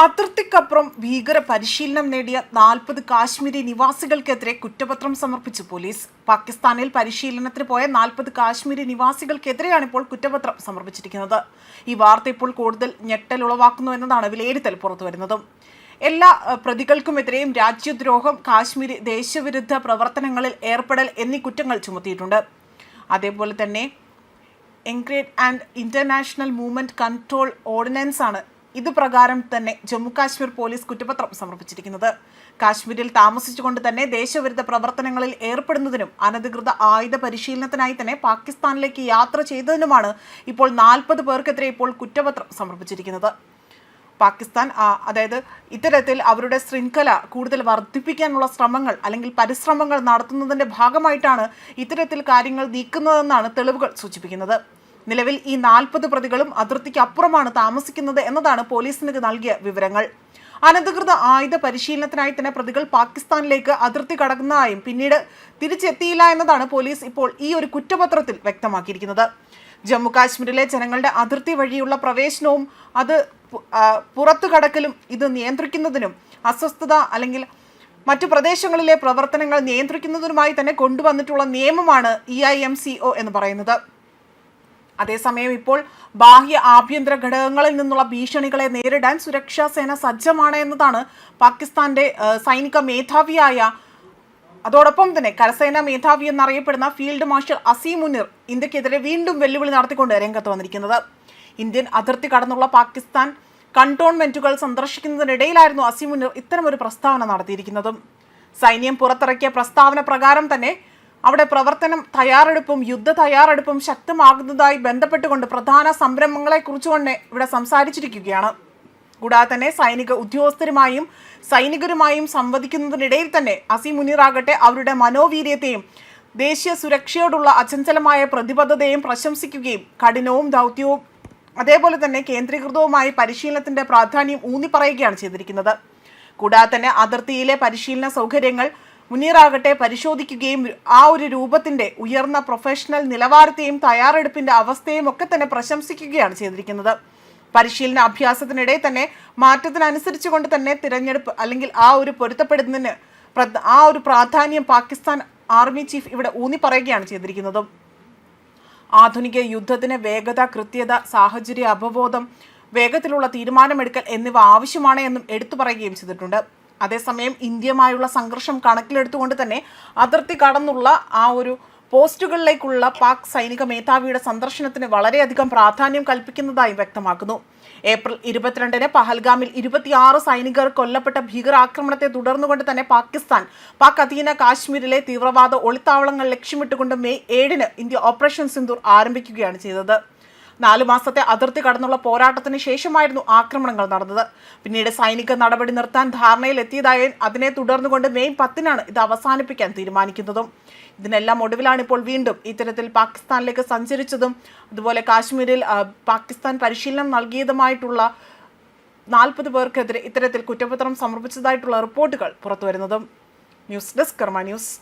അതിർത്തിക്കപ്പുറം ഭീകര പരിശീലനം നേടിയ നാൽപ്പത് കാശ്മീരി നിവാസികൾക്കെതിരെ കുറ്റപത്രം സമർപ്പിച്ചു പോലീസ്. പാകിസ്ഥാനിൽ പരിശീലനത്തിന് പോയ നാൽപ്പത് കാശ്മീരി നിവാസികൾക്കെതിരെയാണ് ഇപ്പോൾ കുറ്റപത്രം സമർപ്പിച്ചിരിക്കുന്നത്. ഈ വാർത്ത ഇപ്പോൾ കൂടുതൽ ഞെട്ടൽ ഉളവാക്കുന്നു എന്നതാണ് വിലയിരുത്തൽ പുറത്തുവരുന്നതും എല്ലാ പ്രതികൾക്കുമെതിരെയും രാജ്യദ്രോഹം കാശ്മീരി ദേശവിരുദ്ധ പ്രവർത്തനങ്ങളിൽ ഏർപ്പെടൽ എന്നീ കുറ്റങ്ങൾ ചുമത്തിയിട്ടുണ്ട്. അതേപോലെ തന്നെ എൻഗ്രേഡ് and international movement control ordinance ആണ് ഇത് പ്രകാരം തന്നെ ജമ്മു കാശ്മീർ പോലീസ് കുറ്റപത്രം സമർപ്പിച്ചിരിക്കുന്നത്. കാശ്മീരിൽ താമസിച്ചുകൊണ്ട് തന്നെ ദേശവിരുദ്ധ പ്രവർത്തനങ്ങളിൽ ഏർപ്പെടുന്നതിനും അനധികൃത ആയുധ പരിശീലനത്തിനായി തന്നെ പാകിസ്ഥാനിലേക്ക് യാത്ര ചെയ്തതിനുമാണ് ഇപ്പോൾ നാൽപ്പത് പേർക്കെതിരെ ഇപ്പോൾ കുറ്റപത്രം സമർപ്പിച്ചിരിക്കുന്നത്. പാകിസ്ഥാൻ അതായത് ഇത്തരത്തിൽ അവരുടെ ശൃംഖല കൂടുതൽ വർദ്ധിപ്പിക്കാനുള്ള ശ്രമങ്ങൾ അല്ലെങ്കിൽ പരിശ്രമങ്ങൾ നടത്തുന്നതിന്റെ ഭാഗമായിട്ടാണ് ഇത്തരത്തിൽ കാര്യങ്ങൾ നീക്കുന്നതെന്നാണ് തെളിവുകൾ സൂചിപ്പിക്കുന്നത്. നിലവിൽ ഈ നാൽപ്പത് പ്രതികളും അതിർത്തിക്ക് അപ്പുറമാണ് താമസിക്കുന്നത് എന്നതാണ് പോലീസിന് നൽകിയ വിവരങ്ങൾ. അനധികൃത ആയുധ പരിശീലനത്തിനായി തന്നെ പ്രതികൾ പാകിസ്ഥാനിലേക്ക് അതിർത്തി കടക്കുന്നതായും പിന്നീട് തിരിച്ചെത്തിയില്ല എന്നതാണ് പോലീസ് ഇപ്പോൾ ഈ ഒരു കുറ്റപത്രത്തിൽ വ്യക്തമാക്കിയിരിക്കുന്നത്. ജമ്മു കാശ്മീരിലെ ജനങ്ങളുടെ അതിർത്തി വഴിയുള്ള പ്രവേശനവും അത് പുറത്തു കടക്കലും ഇത് നിയന്ത്രിക്കുന്നതിനും അസ്വസ്ഥത അല്ലെങ്കിൽ മറ്റു പ്രദേശങ്ങളിലെ പ്രവർത്തനങ്ങൾ നിയന്ത്രിക്കുന്നതിനുമായി തന്നെ കൊണ്ടുവന്നിട്ടുള്ള നിയമമാണ് ഇ എന്ന് പറയുന്നത്. അതേസമയം ഇപ്പോൾ ബാഹ്യ ആഭ്യന്തര ഘടകങ്ങളിൽ നിന്നുള്ള ഭീഷണികളെ നേരിടാൻ സുരക്ഷാ സേന സജ്ജമാണ് എന്നതാണ് പാകിസ്ഥാന്റെ സൈനിക മേധാവിയായ അതോടൊപ്പം തന്നെ കരസേനാ മേധാവി എന്നറിയപ്പെടുന്ന ഫീൽഡ് മാർഷൽ അസീം മുനിർ ഇന്ത്യക്കെതിരെ വീണ്ടും വെല്ലുവിളി നടത്തിക്കൊണ്ട് രംഗത്ത് വന്നിരിക്കുന്നത്. ഇന്ത്യൻ അതിർത്തി കടന്നുള്ള പാകിസ്ഥാൻ കണ്ടോൺമെന്റുകൾ സന്ദർശിക്കുന്നതിനിടയിലായിരുന്നു അസീം മുനിർ ഇത്തരമൊരു പ്രസ്താവന നടത്തിയിരിക്കുന്നതും. സൈന്യം പുറത്തിറക്കിയ പ്രസ്താവന പ്രകാരം തന്നെ അവിടെ പ്രവർത്തനം തയ്യാറെടുപ്പും യുദ്ധ തയ്യാറെടുപ്പും ശക്തമാകുന്നതായി ബന്ധപ്പെട്ടുകൊണ്ട് പ്രധാന സംരംഭങ്ങളെ കുറിച്ചുകൊണ്ട് ഇവിടെ സംസാരിച്ചിരിക്കുകയാണ്. കൂടാതെ തന്നെ സൈനിക ഉദ്യോഗസ്ഥരുമായും സൈനികരുമായും സംവദിക്കുന്നതിനിടയിൽ തന്നെ അസി മുനീറാകട്ടെ അവരുടെ മനോവീര്യത്തെയും ദേശീയ സുരക്ഷയോടുള്ള അചഞ്ചലമായ പ്രതിബദ്ധതയും പ്രശംസിക്കുകയും കഠിനവും ദൗത്യവും അതേപോലെ തന്നെ കേന്ദ്രീകൃതവുമായ പരിശീലനത്തിന്റെ പ്രാധാന്യം ഊന്നിപ്പറയുകയാണ് ചെയ്തിരിക്കുന്നത്. കൂടാതെ തന്നെ അതിർത്തിയിലെ പരിശീലന സൗകര്യങ്ങൾ മുനീറാകട്ടെ പരിശോധിക്കുകയും ആ ഒരു രൂപത്തിന്റെ ഉയർന്ന പ്രൊഫഷണൽ നിലവാരത്തെയും തയ്യാറെടുപ്പിന്റെ അവസ്ഥയും ഒക്കെ തന്നെ പ്രശംസിക്കുകയാണ് ചെയ്തിരിക്കുന്നത്. പരിശീലന അഭ്യാസത്തിനിടെ തന്നെ മാറ്റത്തിനനുസരിച്ചു കൊണ്ട് തന്നെ തിരഞ്ഞെടുപ്പ് അല്ലെങ്കിൽ ആ ഒരു പൊരുത്തപ്പെടുന്നതിന് ആ ഒരു പ്രാധാന്യം പാകിസ്ഥാൻ ആർമി ചീഫ് ഇവിടെ ഊന്നി പറയുകയാണ് ചെയ്തിരിക്കുന്നതും. ആധുനിക യുദ്ധത്തിന് വേഗത കൃത്യത സാഹചര്യ അവബോധം വേഗത്തിലുള്ള തീരുമാനമെടുക്കൽ എന്നിവ ആവശ്യമാണ് എന്നും എടുത്തു പറയുകയും ചെയ്തിട്ടുണ്ട്. അതേസമയം ഇന്ത്യയുമായുള്ള സംഘർഷം കണക്കിലെടുത്തുകൊണ്ട് തന്നെ അതിർത്തി കടന്നുള്ള ആ ഒരു പോസ്റ്റുകളിലേക്കുള്ള പാക് സൈനിക മേധാവിയുടെ സന്ദർശനത്തിന് വളരെയധികം പ്രാധാന്യം കൽപ്പിക്കുന്നതായി വ്യക്തമാക്കുന്നു. ഏപ്രിൽ ഇരുപത്തിരണ്ടിന് പഹൽഗാമിൽ ഇരുപത്തിയാറ് സൈനികർ കൊല്ലപ്പെട്ട ഭീകരാക്രമണത്തെ തുടർന്നുകൊണ്ട് തന്നെ പാകിസ്ഥാൻ പാക് അധീന കാശ്മീരിലെ തീവ്രവാദ ഒളിത്താവളങ്ങൾ ലക്ഷ്യമിട്ടുകൊണ്ട് മെയ് ഏഴിന് ഇന്ത്യ ഓപ്പറേഷൻ സിന്ദൂർ ആരംഭിക്കുകയാണ് ചെയ്തത്. നാലു മാസത്തെ അതിർത്തി കടന്നുള്ള പോരാട്ടത്തിന് ശേഷമായിരുന്നു ആക്രമണങ്ങൾ നടന്നത്. പിന്നീട് സൈനിക നടപടി നിർത്താൻ ധാരണയിലെത്തിയതായി അതിനെ തുടർന്നുകൊണ്ട് മെയ് പത്തിനാണ് ഇത് അവസാനിപ്പിക്കാൻ തീരുമാനിക്കുന്നതും. ഇതിനെല്ലാം ഒടുവിലാണ് ഇപ്പോൾ വീണ്ടും ഇത്തരത്തിൽ പാകിസ്ഥാനിലേക്ക് സഞ്ചരിച്ചതും അതുപോലെ കാശ്മീരിൽ പാകിസ്ഥാൻ പരിശീലനം നൽകിയതുമായിട്ടുള്ള നാൽപ്പത് പേർക്കെതിരെ ഇത്തരത്തിൽ കുറ്റപത്രം സമർപ്പിച്ചതായിട്ടുള്ള റിപ്പോർട്ടുകൾ പുറത്തുവരുന്നതും. News desk Karma news.